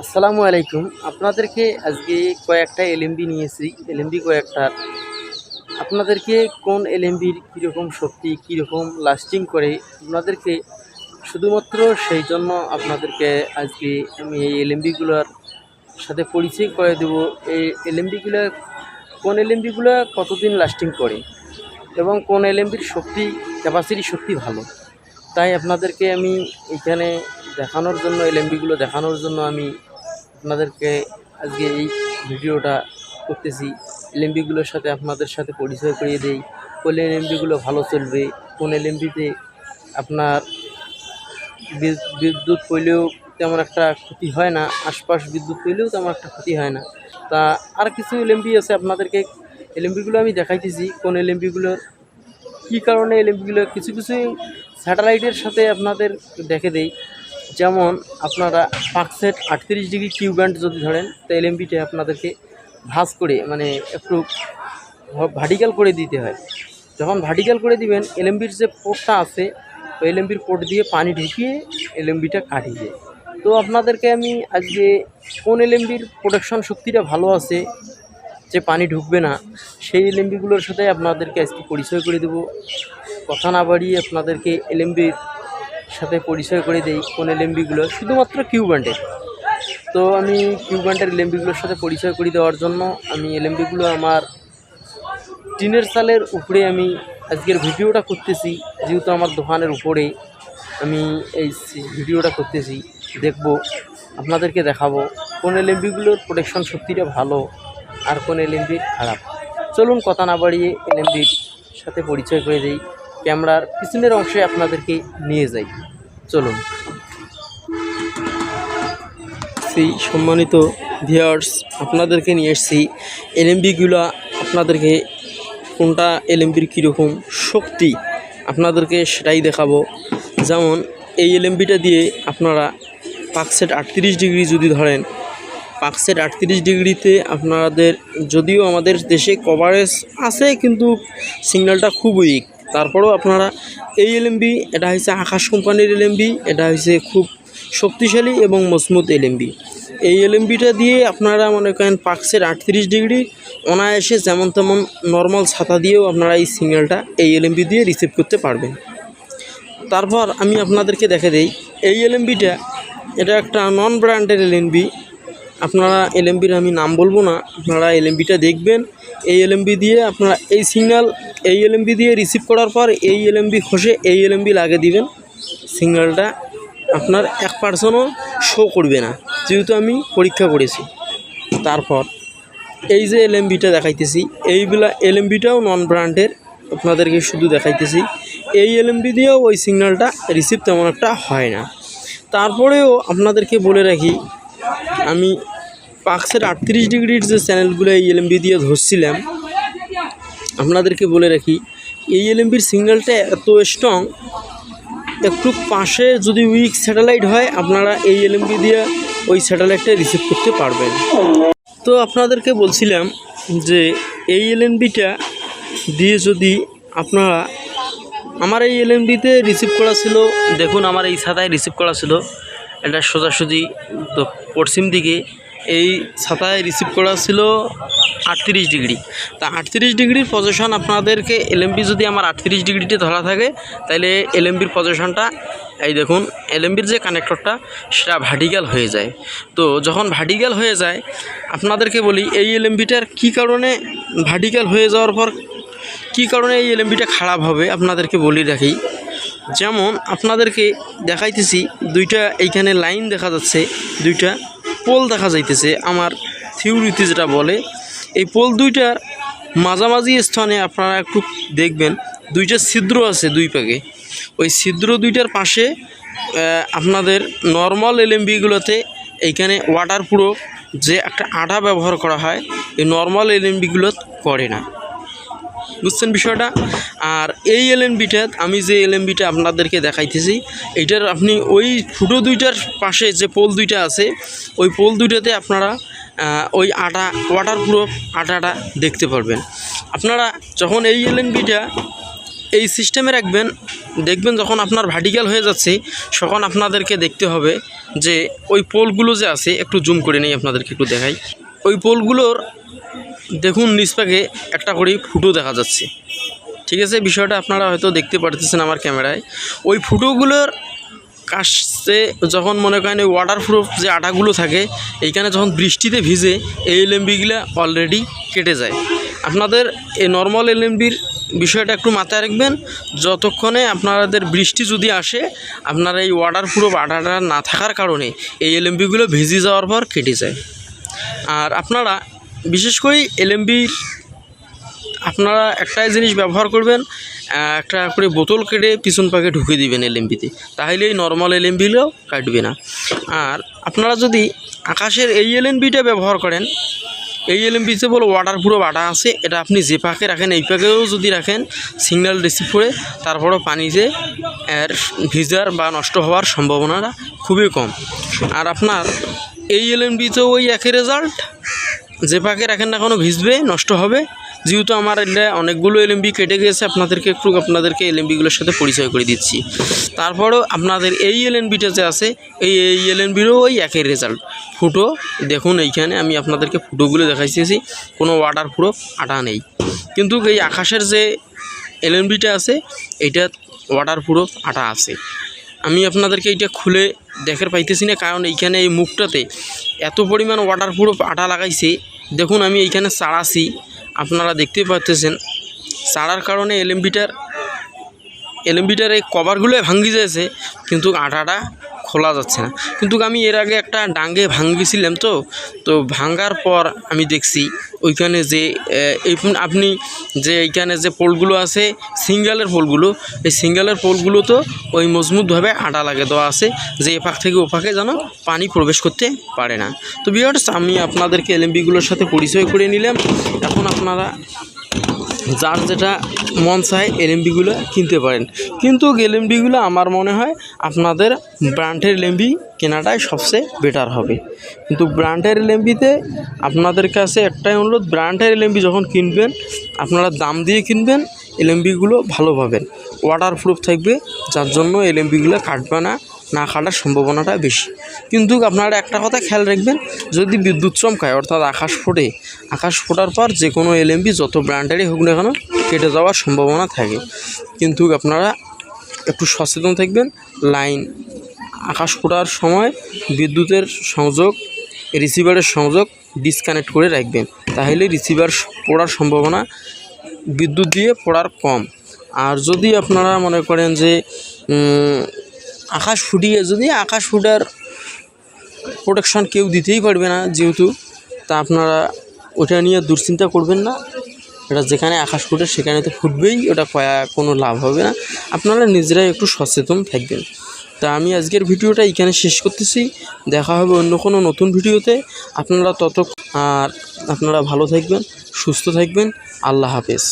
আসসালামু আলাইকুম। আপনাদেরকে আজকে কয়েকটা এলএমবি নিয়েছি। এলএমবি কয়েকটা। আপনাদেরকে কোন এলএমবির কীরকম শক্তি, কীরকম লাস্টিং করে আপনাদেরকে শুধুমাত্র সেই জন্য আপনাদেরকে আজকে আমি এই এলএমবিগুলোর সাথে পরিচয় করে দেব। এই এলএমবিগুলো কোন এলএমবিগুলো কতদিন লাস্টিং করে এবং কোন এলএমবির শক্তি ক্যাপাসিটি শক্তি ভালো? তাই আপনাদেরকে আমি এখানে দেখানোর জন্য এলএমবিগুলো দেখানোর জন্য আমি আপনাদেরকে আজকে এই ভিডিওটা করতেছি। এলএমবিগুলোর সাথে আপনাদের সাথে পরিচয় করিয়ে দেই। কোন এলএমবিগুলো ভালো চলবে কোন এলএমবিতে আপনার বিদ্যুৎ পড়লেও তেমন একটা ক্ষতি হয় না, আশপাশ বিদ্যুৎ পইলেও তেমন একটা ক্ষতি হয় না। তা আর কিছু এলএমবি আছে আপনাদেরকে এলএমবিগুলো আমি দেখাইতেছি কোন এলএমবিগুলোর কী কারণে এলএমবিগুলো কিছু কিছু স্যাটেলাইটের সাথে আপনাদের দেখে দেই। যেমন আপনারা পাঁচ সেট আটত্রিশ ডিগ্রি কিউ ব্যান্ড যদি ধরেন, তো এলএমবিটা আপনাদেরকে ভাঁজ করে মানে একটু ভার্টিক্যাল করে দিতে হয়। যখন ভার্টিক্যাল করে দিবেন এলএমবির যে পোর্টটা আছে, ওই এলএমবির পোর্ট দিয়ে পানি ঢুকিয়ে এলএমবিটা কাটিয়ে তো আপনাদেরকে আমি আজকে কোন এলএমবির প্রোটেকশন শক্তিটা ভালো আছে, যে পানি ঢুকবে না, সেই এলএমবিগুলোর সাথে আপনাদেরকে আজকে পরিচয় করে দেবো। কথা না বাড়িয়ে আপনাদেরকে এলএমবির সাথে পরিচয় করে দেই কোন এলএমবিগুলো, শুধুমাত্র কিউ ব্যান্ডের তো আমি কিউ ব্যান্ডের এলএমবিগুলোর সাথে পরিচয় করে দেওয়ার জন্য আমি এলএমবিগুলো আমার টিনের চালের উপরে আমি আজকের ভিডিওটা করতেছি। যেহেতু আমার দোকানের উপরে আমি এই ভিডিওটা করতেছি, দেখব, আপনাদেরকে দেখাবো কোন এলএমবিগুলোর প্রোটেকশন শক্তিটা ভালো আর কোন এলএমবি খারাপ। চলুন কথা না বাড়িয়ে এলএমবির সাথে পরিচয় করে দেই। ক্যামেরার পিছনের অংশে আপনাদেরকে নিয়ে যাই। চলুন। সেই সম্মানিত ভিয়ার্স আপনাদেরকে নিয়ে এসেছি। এলএমবিগুলো আপনাদেরকে কোনটা এলএমবির কীরকম শক্তি আপনাদেরকে সেটাই দেখাবো। যেমন এই এলএমবিটা দিয়ে আপনারা পাকসেট আটত্রিশ ডিগ্রি যদি ধরেন পাকসেট আটত্রিশ ডিগ্রিতে আপনাদের, যদিও আমাদের দেশে কভারেজ আছে, কিন্তু সিগন্যালটা খুব উইক তারপরেও আপনারা এই এলএমবি এটা হচ্ছে আকাশ কোম্পানির এলএমবি এটা হচ্ছে খুব শক্তিশালী এবং মজবুত এলএমবি এই এলএমবিটা দিয়ে আপনারা মনে করেন পাকসের আটত্রিশ ডিগ্রি অনায়াসে যেমন তেমন নর্মাল ছাতা দিয়েও আপনারা এই সিগন্যালটা এই এলএমবি দিয়ে রিসিভ করতে পারবেন তারপর আমি আপনাদেরকে দেখে দেই এই এলএমবিটা এটা একটা নন ব্র্যান্ডের এলএমবি আপনারা এলএমবির আমি নাম বলব না আপনারা এলএমবিটা দেখবেন এই এলএমবি দিয়ে আপনারা এই সিগন্যাল এই এলএমবি দিয়ে রিসিভ করার পর এই এলএমবি খসে, এই এলএমবি লাগিয়ে দিবেন। সিগন্যালটা আপনার এক পার্সেন্টও শো করবে না, যেহেতু আমি পরীক্ষা করেছি। তারপর এই যে এলএমবিটা দেখাইতেছি, এইগুলা এলএমবিটাও নন ব্র্যান্ডের আপনাদেরকে শুধু দেখাইতেছি। এই এলএমবি দিয়েও ওই সিগন্যালটা রিসিভ তেমন একটা হয় না। তারপরেও আপনাদেরকে বলে রাখি, আমি পাক্সের আটত্রিশ ডিগ্রির যে চ্যানেলগুলো এই এলএমবি দিয়ে ধরছিলাম আপনাদেরকে বলে রাখি, এই এলএমবির সিগন্যালটা এত স্ট্রং একটু পাশে যদি উইক স্যাটেলাইট হয়, আপনারা এই এলএমবি দিয়ে ওই স্যাটেলাইটটা রিসিভ করতে পারবেন। তো আপনাদেরকে বলছিলাম যে, এই এলএনবিটা দিয়ে যদি আপনারা, আমার এই এলএনবিতে রিসিভ করা ছিল, দেখুন আমার এই ছাতায় রিসিভ করা ছিল, এটা সোজাসুজি দ- পশ্চিম দিকে এই ছাতায় রিসিভ করা ছিল আটত্রিশ ডিগ্রি। তা আটত্রিশ ডিগ্রির পজিশন আপনাদেরকে এলএমবি যদি আমার আটত্রিশ ডিগ্রিতে ধরা থাকে তাহলে এলএমবির পজিশনটা এই দেখুন এলএমবির যে কানেক্টরটা সেটা ভার্টিক্যাল হয়ে যায়। তো যখন ভার্টিক্যাল হয়ে যায়, আপনাদেরকে বলি, এই এলএমবিটার কী কারণে ভার্টিক্যাল হয়ে যাওয়ার পর কী কারণে এই এলএমবিটা খারাপ হবে, আপনাদেরকে বলি রাখি যেমন, আপনাদেরকে দেখাইতেছি, দুইটা এইখানে লাইন দেখা যাচ্ছে, দুইটা। পোল দেখা যাইতেছে, আমার থিওরিতে যেটা বলে, এই পোল দুইটার মাঝামাঝি স্থানে আপনারা একটু দেখবেন, দুইটা ছিদ্র আছে দুই পাকে ওই ছিদ্র দুইটার পাশে আপনাদের নর্মাল এলএমবিগুলোতে এইখানে ওয়াটার প্রুফ যে একটা আঠা ব্যবহার করা হয়, এই নর্মাল এলএমবিগুলো করে না। বুঝছেন বিষয়টা? আর এই এলএমবিটা আমি যে এলএমবিটা আপনাদেরকে দেখাইতেছি এইটার আপনি ওই ফুটো দুইটার পাশে যে পোল দুইটা আছে, ওই পোল দুইটাতে আপনারা ওই আটা ওয়াটার প্রুফ আটাটা দেখতে পারবেন। আপনারা যখন এই এলএমবিটা এই সিস্টেমে রাখবেন, দেখবেন যখন আপনার ভার্টিক্যাল হয়ে যাচ্ছে, তখন আপনাদেরকে দেখতে হবে যে ওই পোলগুলো যে আছে, একটু জুম করে নিই আপনাদেরকে একটু দেখাই। ওই পোলগুলোর দেখুন পাকে একটা করে ফুটো দেখা যাচ্ছে। ঠিক আছে? বিষয়টা আপনারা হয়তো দেখতে পারতেছেন আমার ক্যামেরায়। ওই ফুটোগুলোর কাছে যখন মনে করেন ওই ওয়াটারপ্রুফ যে আটাগুলো থাকে, এইখানে যখন বৃষ্টিতে ভিজে, এই এলএমবিগুলো অলরেডি কেটে যায়। আপনাদের এই নর্মাল এলএমবির বিষয়টা একটু মাথায় রাখবেন। যতক্ষণে আপনাদের বৃষ্টি যদি আসে, আপনারা এই ওয়াটারপ্রুফ আটাটা না থাকার কারণে এই এলএমবিগুলো ভিজে যাওয়ার পর কেটে যায়। আর আপনারা বিশেষ করে এলএমবির আপনারা একটাই জিনিস ব্যবহার করবেন একটা করে বোতল কেটে পিছন পাকে ঢুকে দিবেন এলএমবিতে তাহলে এই নর্মাল এলএমবিগুলো কাটবে না। আর আপনারা যদি আকাশের এই এলএমবিটা ব্যবহার করেন, এই এলএমবিতে বলো ওয়াটার পুরো বাটা আছে, এটা আপনি যে পাকে রাখেন, এই পাকেও যদি রাখেন সিগন্যাল রিসিভ করে তারপরও পানিতে এর ভিজার বা নষ্ট হওয়ার সম্ভাবনাটা খুবই কম। আর আপনার এই এলএমবিতেও ওই একই রেজাল্ট যে পাকে রাখেন না কোনো ভিজবে, নষ্ট হবে। যেহেতু আমার এটা অনেকগুলো এলএমবি কেটে গেছে আপনাদেরকে একটু আপনাদেরকে এলএমবিগুলোর সাথে পরিচয় করে দিচ্ছি। তারপরেও আপনাদের এই এলএনবিটা যে আছে, এই এই এলএনবিরও ওই একই রেজাল্ট ফুটো দেখুন এইখানে, আমি আপনাদেরকে ফুটোগুলো দেখাইতেছি কোনো ওয়াটার প্রুফ আটা নেই। কিন্তু এই আকাশের যে এলএনবিটা আছে, এইটা ওয়াটার প্রুফ আটা আছে। আমি আপনাদেরকে এইটা খুলে দেখার পাইতেছি না, কারণ এইখানে এই মুখটাতে এত পরিমাণ ওয়াটার প্রুফ আটা লাগাইছে। দেখুন, আমি এইখানে চাড়াছি আপনারা দেখতে পাচ্ছেন চাড়ার কারণে এলএমবিটার এলএমবিটার এই কভারগুলো ভাঙ্গি যাচ্ছে কিন্তু আটাটা খোলা যাচ্ছে না। কিন্তু আমি এর আগে একটা ডাঙ্গে ভাঙ্গিছিলাম তো তো ভাঙ্গার পর আমি দেখছি ওইখানে যে আপনি যে এইখানে যে পোলগুলো আছে, সিঙ্গেলের পোলগুলো, এই সিঙ্গেলের পোলগুলো তো ওই মজবুতভাবে আটা লাগে দেওয়া আছে, যে এপাক থেকে ওপাকে যেন পানি প্রবেশ করতে পারে না। তো বিয়ার্স আমি আপনাদেরকে এলএমবিগুলোর সাথে পরিচয় করে নিলাম। এখন আপনারা যার যেটা মন চায় এলএমবিগুলো কিনতে পারেন। কিন্তু এলএমবিগুলো আমার মনে হয় আপনাদের ব্র্যান্ডের এলএমবি কেনাটাই সবচেয়ে বেটার হবে। কিন্তু ব্র্যান্ডের এলএমবিতে আপনাদের কাছে একটাই অনুরোধ, ব্র্যান্ডের এলএমবি যখন কিনবেন, আপনারা দাম দিয়ে কিনবেন এলএমবিগুলো ভালো পাবেন। ওয়াটার প্রুফ থাকবে, যার জন্য এলএমবিগুলো কাটবে না না কাটার সম্ভাবনাটা বেশি। কিন্তু আপনারা একটা কথা খেয়াল রাখবেন, যদি বিদ্যুৎ চমকায়, অর্থাৎ আকাশ ফোটে, আকাশ ফোটার পর যে কোনো এলএমবি যত ব্র্যান্ডেরই হোক না কেন, কেটে যাওয়ার সম্ভাবনা থাকে। কিন্তু আপনারা একটু সচেতন থাকবেন, লাইন, আকাশ ফোটার সময় বিদ্যুতের সংযোগ, রিসিভারের সংযোগ ডিসকানেক্ট করে রাখবেন। তাহলে রিসিভার পড়ার সম্ভাবনা বিদ্যুৎ দিয়ে পড়ার কম। আর যদি আপনারা মনে করেন যে আকাশ ফুটিয়ে যদি আকাশ ফুটার প্রোটেকশন কেউ দিতেই পারবে না যেহেতু, তা আপনারা ওটা নিয়ে দুশ্চিন্তা করবেন না। এটা যেখানে আকাশ ফুটে সেখানে তো ফুটবেই, ওটা কোনো লাভ হবে না। আপনারা নিজেরাই একটু সচেতন থাকবেন। তা আমি আজকের ভিডিওটা এখানে শেষ করতেছি। দেখা হবে অন্য কোনো নতুন ভিডিওতে। আপনারা তত আর আপনারা ভালো থাকবেন, সুস্থ থাকবেন। আল্লাহ হাফেজ।